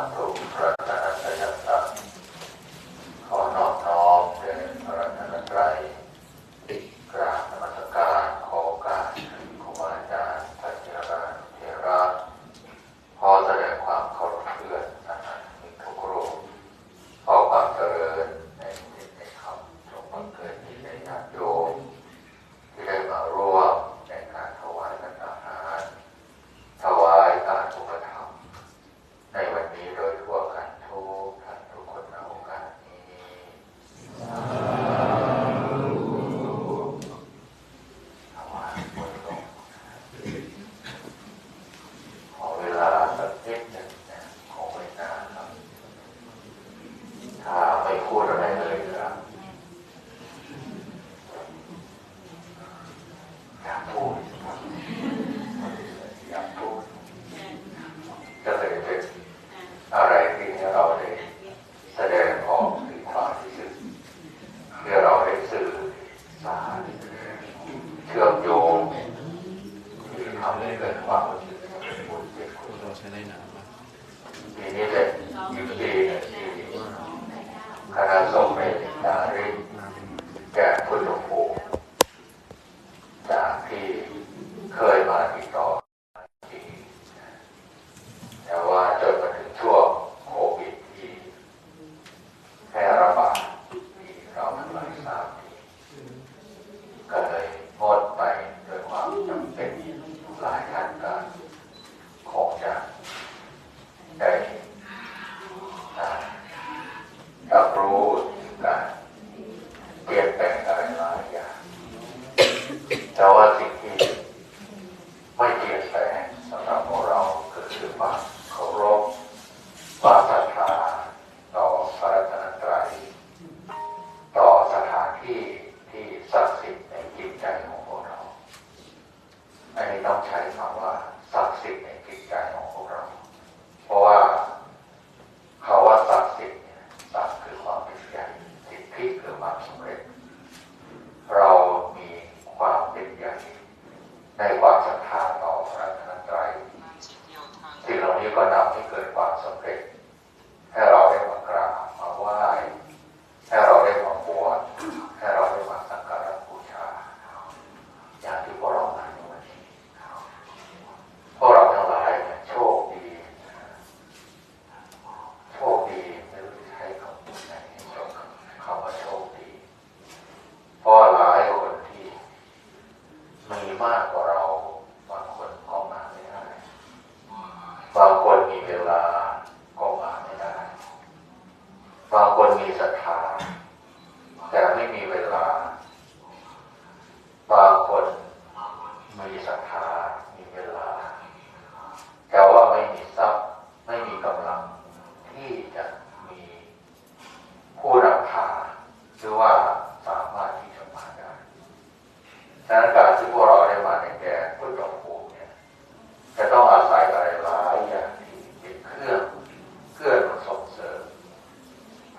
not go to practice. Southampton.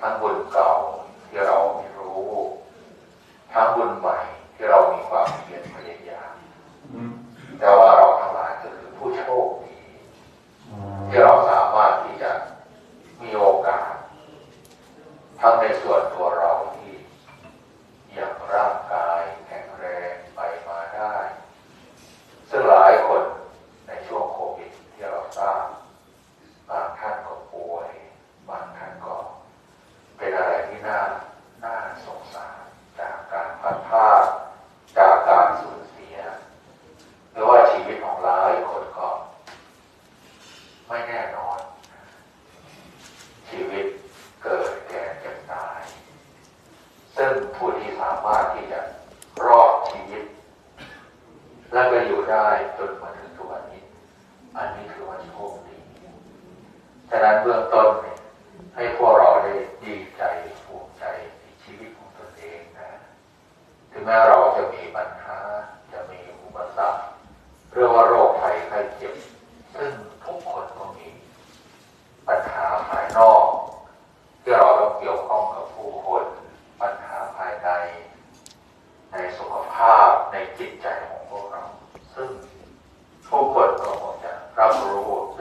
ทั้งบุญเก่าที่เราไม่รู้ ทั้งบุญใหม่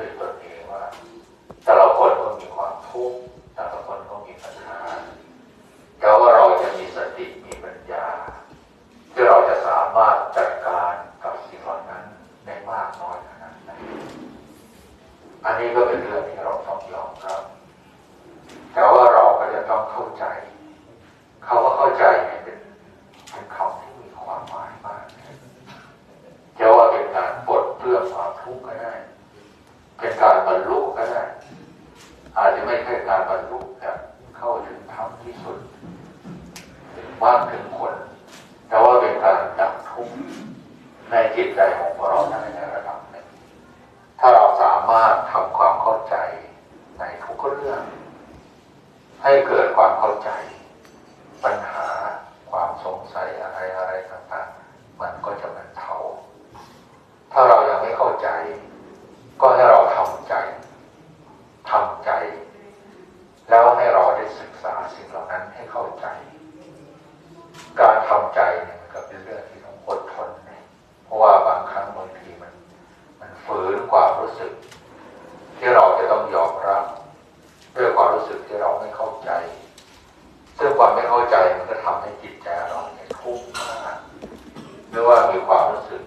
newspaper. ได้ในระดับหนึ่ง ถ้าเราสามารถทำความเข้าใจในทุกเรื่อง ให้เกิดความเข้าใจ ปัญหาความสงสัยอะไรอะไรต่างๆ มันก็จะบรรเทา ถ้าเรายังไม่เข้าใจ ก็ให้เราทำใจทำใจ แล้วให้เราได้ศึกษาสิ่งเหล่านั้นให้เข้าใจ การทำใจเนี่ยมันก็เป็นเรื่องที่ต้องอดทนนะเพราะว่าบางครั้งบางทีมัน มันฝืนความรู้สึก ที่เราจะต้องยอมรับ ด้วยความรู้สึกที่เราไม่เข้าใจ ซึ่งความไม่เข้าใจมันก็ทำให้จิตใจเราเนี่ยทุกข์มากห รือว่ามีความรู้สึก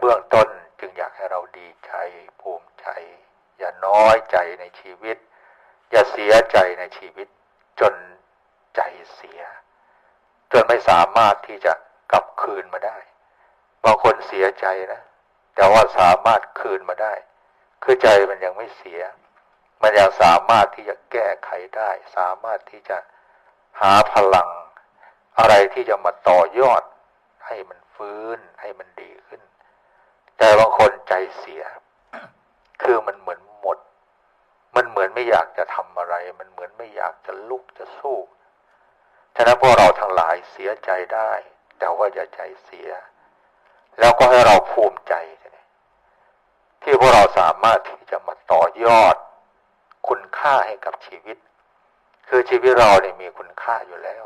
เบื้องต้นจึงอยากให้เราดีใจภูมิใจ อย่าน้อยใจในชีวิต อย่าเสียใจในชีวิต จนใจเสีย จนไม่สามารถที่จะกลับคืนมาได้บางคนเสียใจนะ แต่ว่าสามารถคืนมาได้ คือใจมันยังไม่เสีย มันยังสามารถที่จะแก้ไขได้ สามารถที่จะหาพลัง อะไรที่จะมาต่อยอด ให้มันฟื้นให้มันดีขึ้น แต่บางคนใจเสีย คือมันเหมือนหมด มันเหมือนไม่อยากจะทำอะไร มันเหมือนไม่อยากจะลุกจะสู้ ฉะนั้นพวกเราทั้งหลายเสียใจได้ แต่ว่าอย่าใจเสีย แล้วก็ให้เราภูมิใจ ที่พวกเราสามารถที่จะมาต่อยอด คุณค่าให้กับชีวิต คือชีวิตเราเนี่ยมีคุณค่าอยู่แล้ว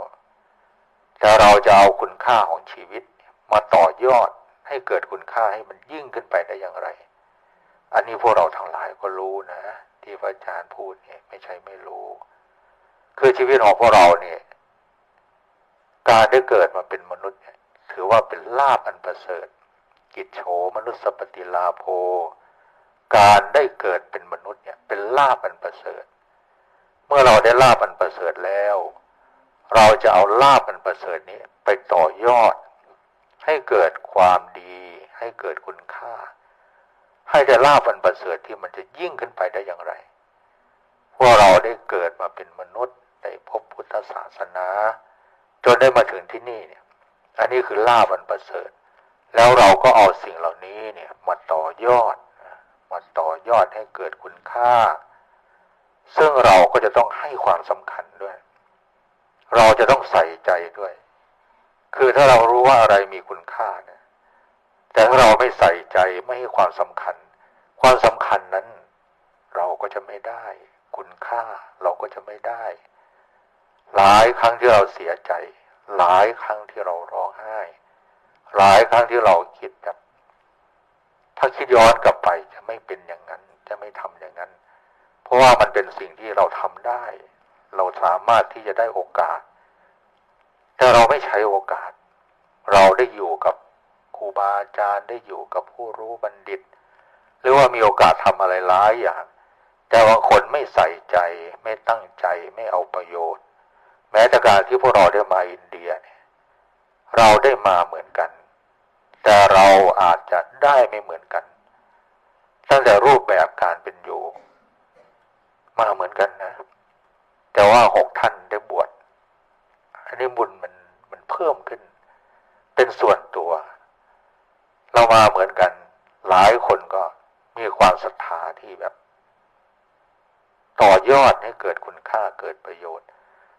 แต่เราจะเอาคุณค่าของชีวิตมาต่อยอด ให้เกิดคุณค่าให้มันยิ่งขึ้นไปได้อย่างไร อันนี้พวกเราทั้งหลายก็รู้นะ ที่พระอาจารย์พูดเนี่ยไม่ใช่ไม่รู้ คือชีวิตของพวกเราเนี่ย การได้เกิดมาเป็นมนุษย์เนี่ยถือว่าเป็นลาภอันประเสริฐ กิจโฉมนุษย์สปฏิลาโภ การได้เกิดเป็นมนุษย์เนี่ย เป็นลาภอันประเสริฐ เมื่อเราได้ลาภอันประเสริฐแล้ว เราจะเอาลาภอันประเสริฐนี้ไปต่อยอด ให้เกิดความดีให้เกิดคุณค่า ให้ได้ลาภอันประเสริฐที่มันจะยิ่งขึ้นไปได้อย่างไร พวกเราได้เกิดมาเป็นมนุษย์ได้พบพุทธศาสนา จนได้มาถึงที่นี่เนี่ย อันนี้คือลาภอันประเสริฐ แล้วเราก็เอาสิ่งเหล่านี้เนี่ยมาต่อยอดมาต่อยอดให้เกิดคุณค่า ซึ่งเราก็จะต้องให้ความสำคัญด้วย เราจะต้องใส่ใจด้วย คือถ้าเรารู้ว่าอะไรมีคุณค่าเนี่ยแต่ถ้าเราไม่ใส่ใจไม่ให้ความสำคัญ ความสำคัญนั้น เราก็จะไม่ได้ คุณค่าเราก็จะไม่ได้ หลายครั้งที่เราเสียใจ หลายครั้งที่เราร้องไห้ หลายครั้งที่เราคิดแบบถ้าคิดย้อนกลับไปจะไม่เป็นอย่างนั้น จะไม่ทำอย่างนั้น เพราะว่ามันเป็นสิ่งที่เราทำได้ เราสามารถที่จะได้โอกาส แต่เราไม่ใช้โอกาส เราได้อยู่กับครูบาอาจารย์ได้อยู่กับผู้รู้บัณฑิต หรือว่ามีโอกาสทำอะไรหลายอย่าง แต่บางคนไม่ใส่ใจไม่ตั้งใจไม่เอาประโยชน์ แม้แต่การที่พวกเราได้มาอินเดียเนี่ยเราได้มาเหมือนกัน แต่เราอาจจะได้ไม่เหมือนกัน ตั้งแต่รูปแบบการเป็นอยู่ มาเหมือนกันนะ แต่ว่าหกท่านได้บวชอันนี้บุญ เพิ่มขึ้น เป็นส่วนตัว เรามาเหมือนกัน หลายคนก็มีความศรัทธาที่แบบ ต่อยอดให้เกิดคุณค่าเกิดประโยชน์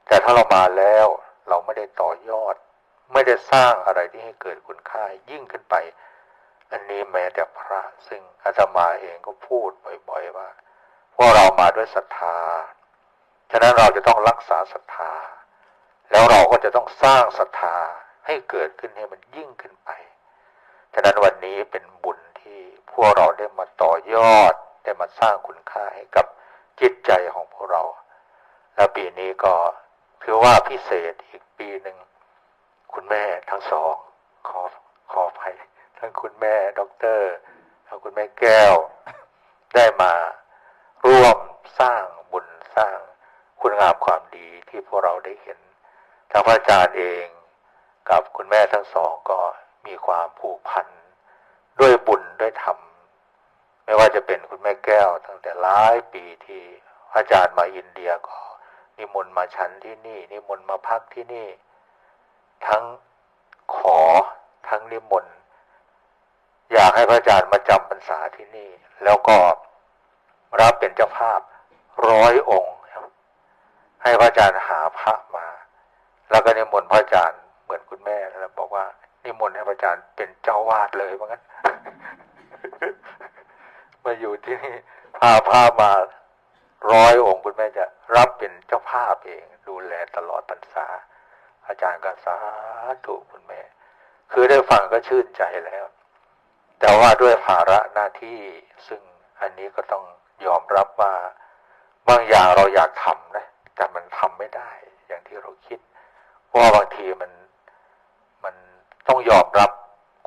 แต่ถ้าเรามาแล้วเราไม่ได้ต่อยอด ไม่ได้สร้างอะไรที่ให้เกิดคุณค่ายิ่งขึ้นไป อันนี้แม้แต่พระ ซึ่งอาตมาเองก็พูดบ่อย ๆ ว่าพวกเรามาด้วยศรัทธา ฉะนั้นเราจะต้องรักษาศรัทธา แล้วเราก็จะต้องสร้างศรัทธาให้เกิดขึ้นให้มันยิ่งขึ้นไป ฉะนั้นวันนี้เป็นบุญที่พวกเราได้มาต่อยอด ได้มาสร้างคุณค่าให้กับจิตใจของพวกเรา และปีนี้ก็ถือว่าพิเศษอีกปีหนึ่ง คุณแม่ทั้งสอง ขอขอไปทั้งคุณแม่ด็อกเตอร์ทั้งคุณแม่แก้ว ได้มาร่วมสร้างบุญสร้างคุณงามความดีที่พวกเราได้เห็น ทางพระอาจารย์เองกับคุณแม่ทั้งสองก็มีความผูกพันด้วยบุญด้วยธรรม ไม่ว่าจะเป็นคุณแม่แก้ว ตั้งแต่หลายปีที่พระอาจารย์มาอินเดียก็นิมนต์มาฉันที่นี่ นิมนต์มาพักที่นี่ ทั้งขอทั้งนิมนต์อยากให้พระอาจารย์มาจำพรรษาที่นี่ แล้วก็รับเป็นเจ้าภาพร้อยองค์ให้พระอาจารย์หาพระมา แล้วก็นิมนต์พระอาจารย์เหมือนคุณแม่แล้วบอกว่านิมนต์ให้พระอาจารย์เป็นเจ้าวาดเลยว่างั้นมาอยู่ที่นี่พาพามาร้อยองค์คุณแม่จะรับเป็นเจ้าภาพเอง ดูแลตลอดพรรษา อาจารย์ก็สาธุคุณแม่ คือได้ฟังก็ชื่นใจแล้ว แต่ว่าด้วยภาระหน้าที่ซึ่งอันนี้ก็ต้องยอมรับว่าบางอย่างเราอยากทำนะ แต่มันทำไม่ได้อย่างที่เราคิด ราะว่าบางทีมันมันต้องยอมรับ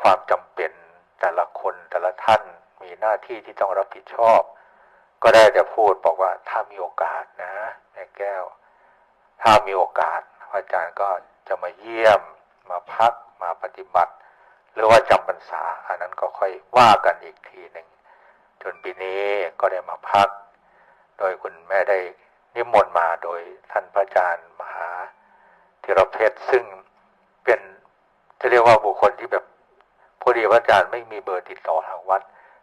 ความจำเป็นแต่ละคนแต่ละท่านมีหน้าที่ที่ต้องรับผิดชอบ ก็ได้แต่พูดบอกว่าถ้ามีโอกาสนะแม่แก้ว ถ้ามีโอกาสอาจารย์ก็จะมาเยี่ยม มาพักมาปฏิบัติ หรือว่าจำพรรษาอันนั้นก็ค่อยว่ากันอีกทีหนึ่งจนปีนี้ก็ได้มาพัก โดยคุณแม่ได้นิมนต์มาโดยท่านพระอาจารย์มหา ธีรเพชรซึ่งเป็นจะเรียกว่าบุคคลที่แบบพอดีพระอาจารย์ไม่มีเบอร์ติดต่อทางวัด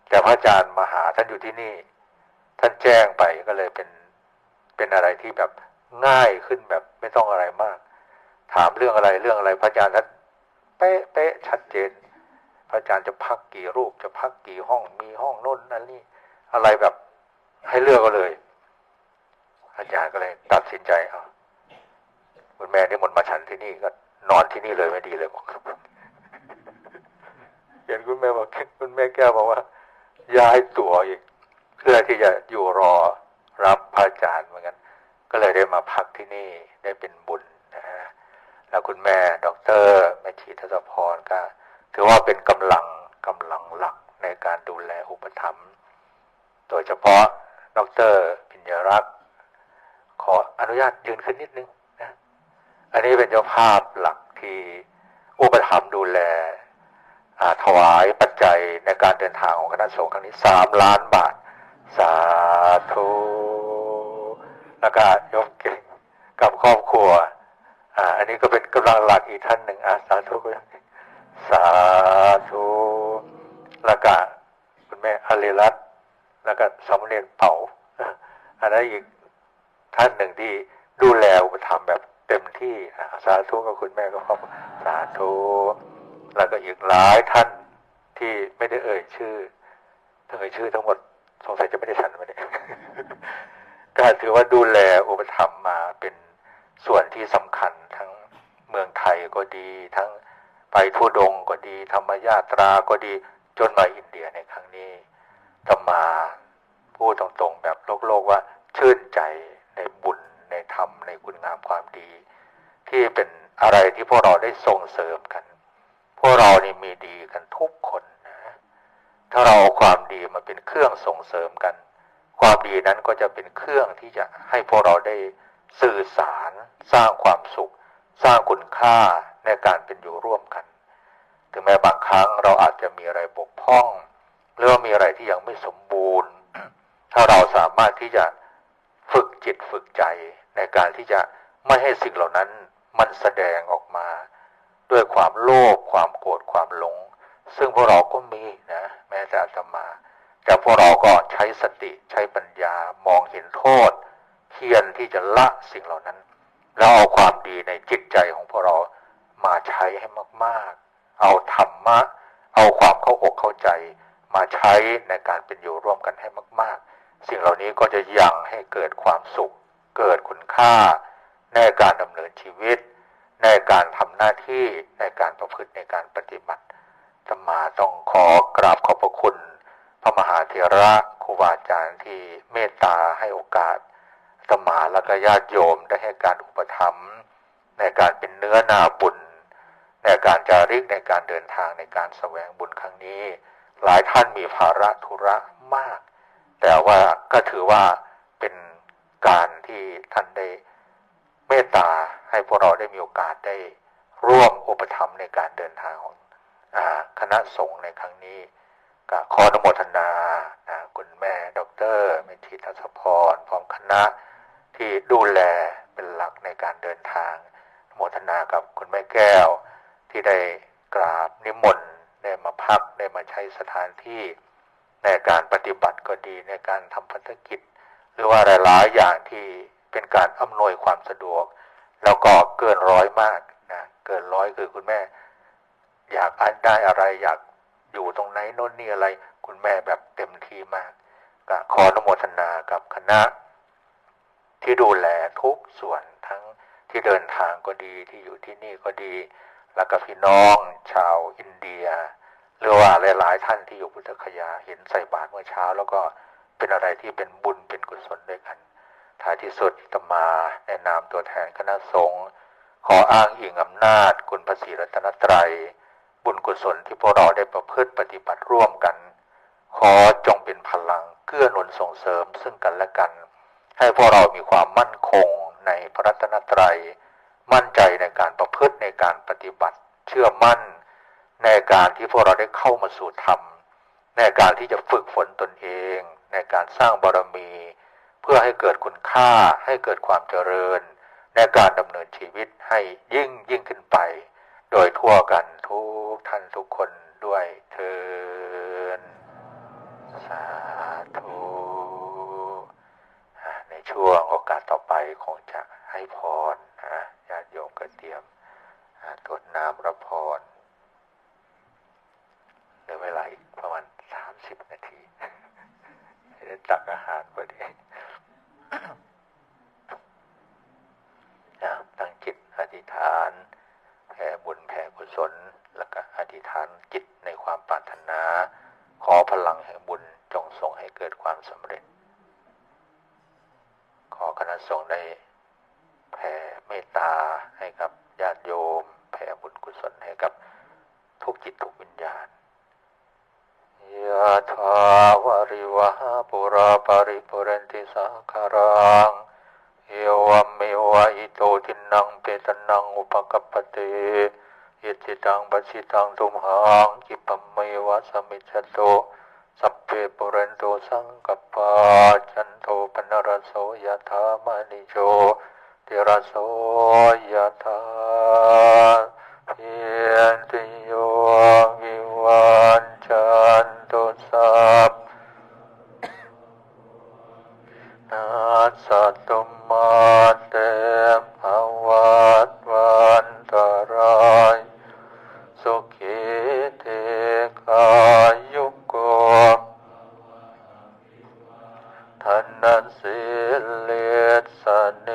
แต่พระอาจารย์มาหาท่านอยู่ที่นี่ ท่านแจ้งไปก็เลยเป็นเป็นอะไรที่แบบง่ายขึ้นแบบไม่ต้องอะไรมาก ถามเรื่องอะไรเรื่องอะไรพระอาจารย์ท่านเป๊ะเป๊ะชัดเจน พระอาจารย์จะพักกี่รูปจะพักกี่ห้องมีห้องโน้นนั่นนี่อะไรแบบให้เลือกก็เลยอาจารย์ก็เลยตัดสินใจเอา คุณแม่ที่มนมาฉันที่นี่ก็นอนที่นี่เลยไม่ดีเลยบอกเห็นคุณแม่บอกคุณแม่แก้วบอกว่า ย้ายตั๋วอีก เพื่อที่จะอยู่รอรับพระอาจารย์เหมือนกันก็เลยได้มาพักที่นี่ได้เป็นบุญนะฮะแล้วคุณแม่ด็อกเตอร์แม่ชีทศพรก็ถือว่าเป็นกำลังกำลังหลักในการดูแลอุปถัมภ์โดยเฉพาะดรปิญญรักษ์ขออนุญาตยืนขึ้นนิดนึง อันนี้เป็นเจ้าภาพหลักที่อุปถัมภ์ดูแลถวายปัจจัยในการเดินทางของคณะสงฆ์ครั้งนี้สามล้านบาท สาธุแล้วก็ยกเก่งกับครอบครัวอ่าอันนี้ก็เป็นกำลังหลักอีกท่านหนึ่งอาสาธุก็ยังสาธุแล้วก็คุณแม่อริรัตแล้วก็สมเด็จเป่าอันนั้นอีกท่านหนึ่งที่ดูแลอุปถัมภ์แบบ เต็มที่สาธุกับคุณแม่ก็ขอบสาธุแล้วก็อีกหลายท่านที่ไม่ได้เอ่ยชื่อถ้าเอ่ยชื่อทั้งหมดสงสัยจะไม่ได้ฉันมาเนี่ยก็ถือว่าดูแลอุปถัมภ์มาเป็นส่วนที่สำคัญทั้งเมืองไทยก็ดี ทั้งไปทุดงก็ดี ธรรมญาตราก็ดีจนมาอินเดียในครั้งนี้ธรรมาพูดตรงๆแบบโลกโลกว่าชื่นใจในบุญ ในธรรมในคุณงามความดี ที่เป็นอะไรที่พวกเราได้ส่งเสริมกัน พวกเรานี่มีดีกันทุกคนนะ ถ้าเราเอาความดีมาเป็นเครื่องส่งเสริมกัน ความดีนั้นก็จะเป็นเครื่องที่จะให้พวกเราได้สื่อสาร สร้างความสุข สร้างคุณค่าในการเป็นอยู่ร่วมกัน ถึงแม้บางครั้งเราอาจจะมีอะไรบกพร่อง หรือว่ามีอะไรที่ยังไม่สมบูรณ์ ถ้าเราสามารถที่จะ จิตฝึกใจในการที่จะไม่ให้สิ่งเหล่านั้นมันแสดงออกมา ด้วยความโลภความโกรธความหลง ซึ่งพวกเราก็มีนะแม้แต่อาตมา แต่พวกเราก็ใช้สติใช้ปัญญามองเห็นโทษ เพียรที่จะละสิ่งเหล่านั้น แล้วเอาความดีในจิตใจของพวกเรามาใช้ให้มาก ๆ เอาธรรมะ เอาความเข้าอกเข้าใจ มาใช้ในการเป็นอยู่ร่วมกันให้มาก ๆ สิ่งเหล่านี้ก็จะยังให้เกิดความสุข เกิดคุณค่า ในการดำเนินชีวิต ในการทำหน้าที่ในการประพฤติในการปฏิบัติธรรมาต้องขอกราบขอบพระคุณ พระมหาเถระครูบาอาจารย์ที่เมตตาให้โอกาสธรรมาและก็ญาติโยมได้ให้การอุปถัมภ์ในการเป็นเนื้อนาบุญ ในการจาริกในการเดินทางในการแสวงบุญครั้งนี้ หลายท่านมีภาระธุระมาก แต่ว่าก็ถือว่าเป็นการที่ท่านได้เมตตาให้พวกเราได้มีโอกาสได้ร่วมอุปถัมภ์ในการเดินทางของคณะสงฆ์ในครั้งนี้ก็ขออนุโมทนาคุณแม่ดอกเตอรเมธีทัศพรพร้อมคณะที่ดูแลเป็นหลักในการเดินทางอนุโมทนากับคุณแม่แก้วที่ได้กราบนิมนต์ได้มาพักได้มาใช้สถานที่ ในการปฏิบัติก็ดีในการทำพัฒกิจ หรือว่าหลายๆอย่างที่เป็นการอำนวยความสะดวก แล้วก็เกินร้อยมากนะเกินร้อยคือคุณแม่ อยากอ่านได้อะไรอยากอยู่ตรงไหนโน่นนี่อะไร คุณแม่แบบเต็มที่มากก็ขออนุโมทนากับคณะ ที่ดูแลทุกส่วนทั้งที่เดินทางก็ดีที่อยู่ที่นี่ก็ดี แล้วก็พี่น้องชาวอินเดีย หรือว่าหลายๆท่านที่อยู่พุทธคยาเห็นใส่บาตรเมื่อเช้า แล้วก็เป็นอะไรที่เป็นบุญเป็นกุศลด้วยกันท้ายที่สุดตมาในนามตัวแทนคณะสงฆ์ขออ้างอิงอำนาจคุณพระศรีรัตนตรัย บุญกุศลที่พวกเราได้ประพฤติปฏิบัติร่วมกัน ขอจงเป็นพลังเกื้อหนุนส่งเสริมซึ่งกันและกัน ให้พวกเรามีความมั่นคงในพระรัตนตรัย มั่นใจในการประพฤติในการปฏิบัติ เชื่อมั่น ในการที่พวกเราได้เข้ามาสู่ธรรม ในการที่จะฝึกฝนตนเอง ในการสร้างบารมี เพื่อให้เกิดคุณค่าให้เกิดความเจริญ ในการดำเนินชีวิตให้ยิ่งยิ่งขึ้นไป โดยทั่วกันทุกท่านทุกคนด้วยเทินสาธุในช่วงโอกาสต่อไปคงจะให้พรนะญาติโยมก็เตรียมตรวจน้ำรับพรเหลือเวลาอีกประมาณสามสิบนาที จะตักอาหารพอดีนะตั้งจิตอธิษฐานแผ่บุญแผ่กุศล แล้วก็อธิษฐานจิตในความปรารถนา ขอพลังแห่งบุญจงส่งให้เกิดความสำเร็จ ขอคณะสงฆ์ได้แผ่เมตตาให้กับญาติโยม แผ่บุญกุศลให้กับทุกจิตทุกวิญญาณ ยะถาวาริวหาปุราปาริปุเรนติสาคารังเอวเมวะอิโตทินังเปตนังอุปกัปปเตยิจิตังปัสิตังทุมหังกิปะเมวะสมิจโตสัพเพปุเรนโตสังกปปาจันโทปนรโสยถามณิโชติรสโสยถาเพียนติโยวิวันจันตุสัพ นาสัตตุมาเตภวัตวันตรายสุขีเทคายุโก ทันนันสิเลสเน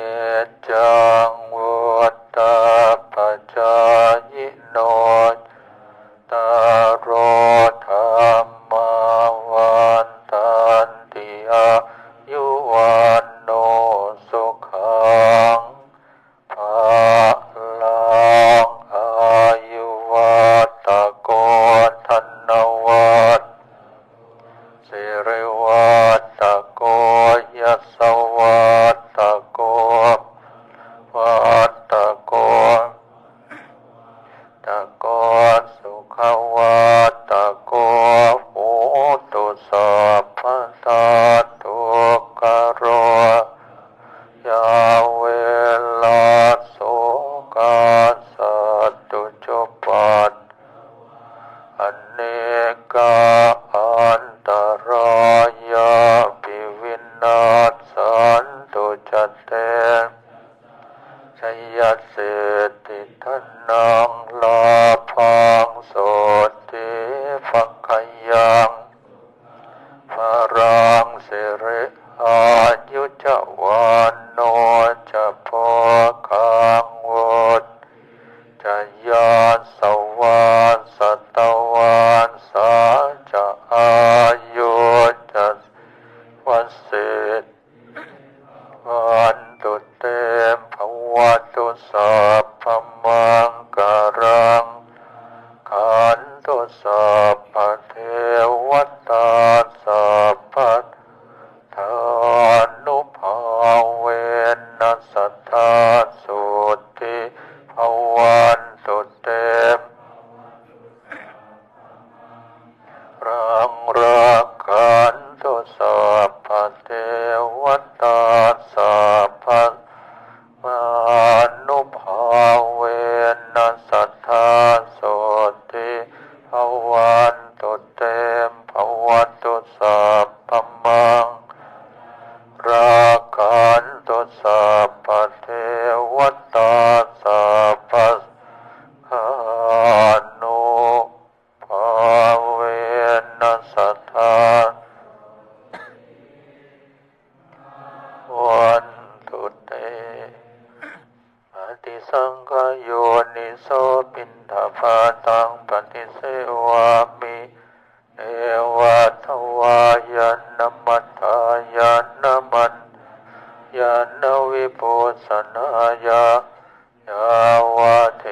ยาวะเท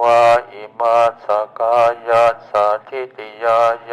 วะอิมาสกายะสาธิติยาย